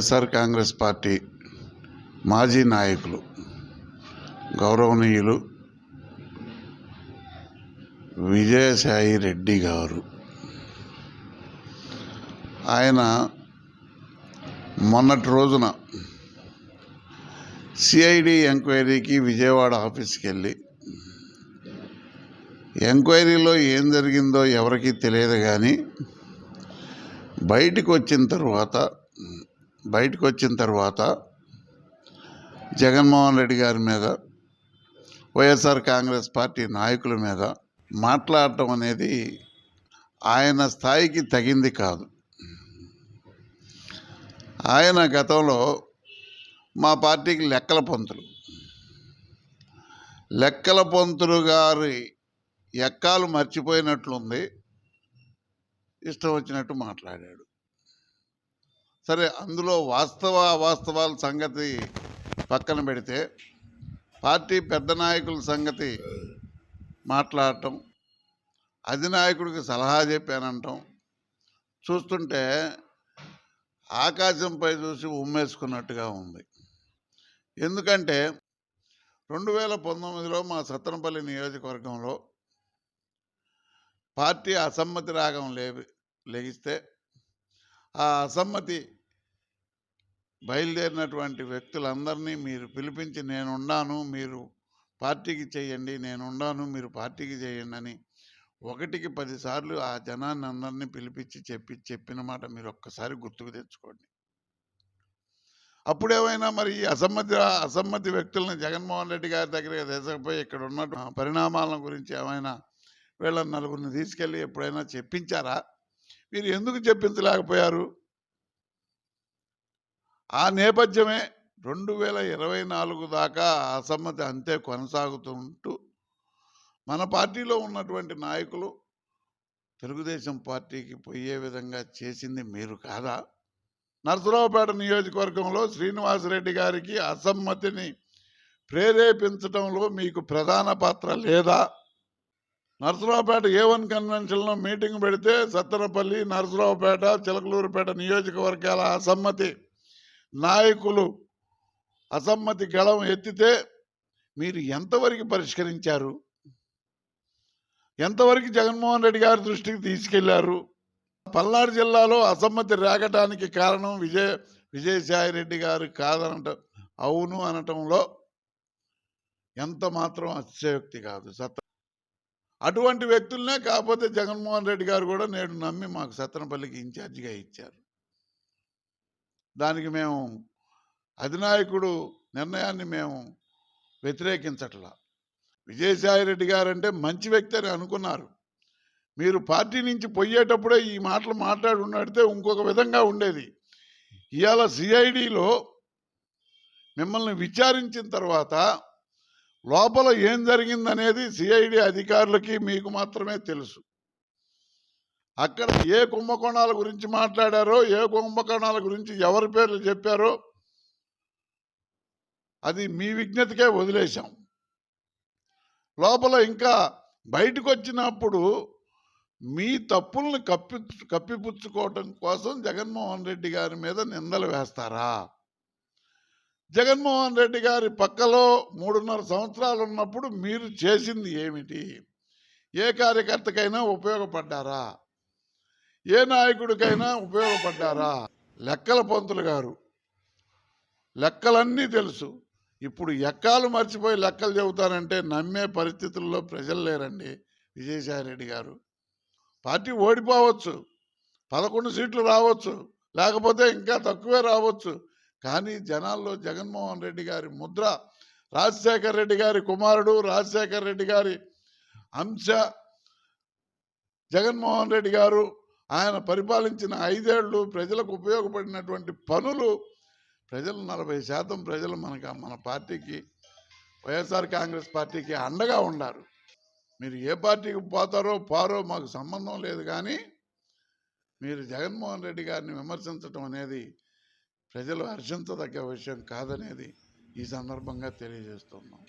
YSR Congress party మాజీ నాయకులు గౌరవనీయులు విజయసాయి రెడ్డి గారు. ఆయన మొన్నటి రోజున సిఐడి ఎంక్వైరీకి విజయవాడ ఆఫీస్కి వెళ్ళి ఎంక్వైరీలో ఏం జరిగిందో ఎవరికీ తెలియదు కానీ బయటికి వచ్చిన తర్వాత బయటకు వచ్చిన తర్వాత జగన్మోహన్ రెడ్డి గారి మీద వైఎస్ఆర్ కాంగ్రెస్ పార్టీ నాయకుల మీద మాట్లాడటం అనేది ఆయన స్థాయికి తగింది కాదు. ఆయన గతంలో మా పార్టీకి లెక్కల పంతులు. లెక్కల పంతులు గారి ఎక్కాలు మర్చిపోయినట్లుంది. ఇష్టం వచ్చినట్టు మాట్లాడాడు. సరే అందులో వాస్తవ అవాస్తవాల సంగతి పక్కన పెడితే పార్టీ పెద్ద నాయకుల సంగతి మాట్లాడటం అధినాయకుడికి సలహా చెప్పానంటాం. చూస్తుంటే ఆకాశంపై చూసి ఉమ్మేసుకున్నట్టుగా ఉంది. ఎందుకంటే రెండు వేల పంతొమ్మిదిలో మా సత్తనపల్లి నియోజకవర్గంలో పార్టీ అసమ్మతి రాగం లే లెగిస్తే ఆ అసమ్మతి బయలుదేరినటువంటి వ్యక్తులందరినీ మీరు పిలిపించి నేనున్నాను మీరు పార్టీకి చేయండి నేనున్నాను మీరు పార్టీకి చేయండి అని ఒకటికి పదిసార్లు ఆ జనాన్ని అందరినీ పిలిపించి చెప్పి చెప్పిన మాట మీరు ఒక్కసారి గుర్తుకు తెచ్చుకోండి. అప్పుడేమైనా మరి ఈ అసమ్మతి అసమ్మతి వ్యక్తులను జగన్మోహన్ రెడ్డి గారి దగ్గర తీసుకుపోయి ఇక్కడ ఉన్న పరిణామాల గురించి ఏమైనా వీళ్ళ నలుగురిని తీసుకెళ్ళి ఎప్పుడైనా చెప్పించారా? మీరు ఎందుకు చెప్పించలేకపోయారు? ఆ నేపథ్యమే రెండు వేల ఇరవై నాలుగు దాకా అసమ్మతి అంతే కొనసాగుతుంటూ మన పార్టీలో ఉన్నటువంటి నాయకులు తెలుగుదేశం పార్టీకి పోయే విధంగా చేసింది మీరు కాదా? నరసరావుపేట నియోజకవర్గంలో శ్రీనివాసరెడ్డి గారికి అసమ్మతిని ప్రేరేపించడంలో మీకు ప్రధాన పాత్ర లేదా? నరసరావుపేట ఏ వన్ కన్వెన్షన్లో మీటింగ్ పెడితే సత్తనపల్లి నరసరావుపేట చిలకలూరుపేట నియోజకవర్గాల అసమ్మతి నాయకులు అసమ్మతి గళం ఎత్తితే మీరు ఎంతవరకు పరిష్కరించారు? ఎంతవరకు జగన్మోహన్ రెడ్డి గారి దృష్టికి తీసుకెళ్ళారు? పల్నాడు జిల్లాలో అసమ్మతి రేగటానికి కారణం విజయ విజయసాయి రెడ్డి గారు కాదనటం అవును అనటంలో ఎంత మాత్రం అతిశయోక్తి కాదు సత్త అటువంటి వ్యక్తులనే కాకపోతే జగన్మోహన్ రెడ్డి గారు కూడా నేడు నమ్మి మాకు సత్తనపల్లికి ఇన్ఛార్జిగా ఇచ్చారు. దానికి మేము అధినాయకుడు నిర్ణయాన్ని మేము వ్యతిరేకించట్లా. విజయసాయి రెడ్డి గారంటే మంచి వ్యక్తి అని అనుకున్నారు. మీరు పార్టీ నుంచి పోయేటప్పుడే ఈ మాటలు మాట్లాడి ఉన్నడితే ఇంకొక విధంగా ఉండేది. ఇవాళ సిఐడిలో మిమ్మల్ని విచారించిన తర్వాత లోపల ఏం జరిగిందనేది సిఐడి అధికారులకి మీకు మాత్రమే తెలుసు. అక్కడ ఏ కుంభకోణాల గురించి మాట్లాడారో ఏ కుంభకోణాల గురించి ఎవరి పేర్లు చెప్పారో అది మీ విజ్ఞతకే వదిలేశాం. లోపల ఇంకా బయటకు వచ్చినప్పుడు మీ తప్పుల్ని కప్పి కప్పిపుచ్చుకోవటం కోసం జగన్మోహన్ రెడ్డి గారి మీద నిందలు వేస్తారా? జగన్మోహన్ రెడ్డి గారి పక్కలో మూడున్నర సంవత్సరాలు ఉన్నప్పుడు మీరు చేసింది ఏమిటి? ఏ కార్యకర్తకైనా ఉపయోగపడ్డారా? ఏ నాయకుడికైనా ఉపయోగపడ్డారా? లెక్కల పంతులు గారు. లెక్కలన్నీ తెలుసు. ఇప్పుడు ఎక్కాలు మర్చిపోయి లెక్కలు చెబుతారంటే నమ్మే పరిస్థితుల్లో ప్రజలు లేరండి విజయసాయిరెడ్డి గారు. పార్టీ ఓడిపోవచ్చు. పదకొండు సీట్లు రావచ్చు. లేకపోతే ఇంకా తక్కువే రావచ్చు. కానీ జనాల్లో జగన్మోహన్ రెడ్డి గారి ముద్ర రాజశేఖర్ రెడ్డి గారి కుమారుడు రాజశేఖర్ రెడ్డి గారి అంశ జగన్మోహన్ రెడ్డి గారు ఆయన పరిపాలించిన ఐదేళ్ళు ప్రజలకు ఉపయోగపడినటువంటి పనులు ప్రజలు నలభై శాతం ప్రజలు మనకు మన పార్టీకి వైఎస్ఆర్ కాంగ్రెస్ పార్టీకి అండగా ఉన్నారు మీరు ఏ పార్టీకి పోతారో పారో మాకు సంబంధం లేదు కానీ మీరు జగన్మోహన్ రెడ్డి గారిని విమర్శించడం అనేది ప్రజలు హర్షించదగ్గ విషయం కాదనేది ఈ సందర్భంగా తెలియజేస్తున్నాం.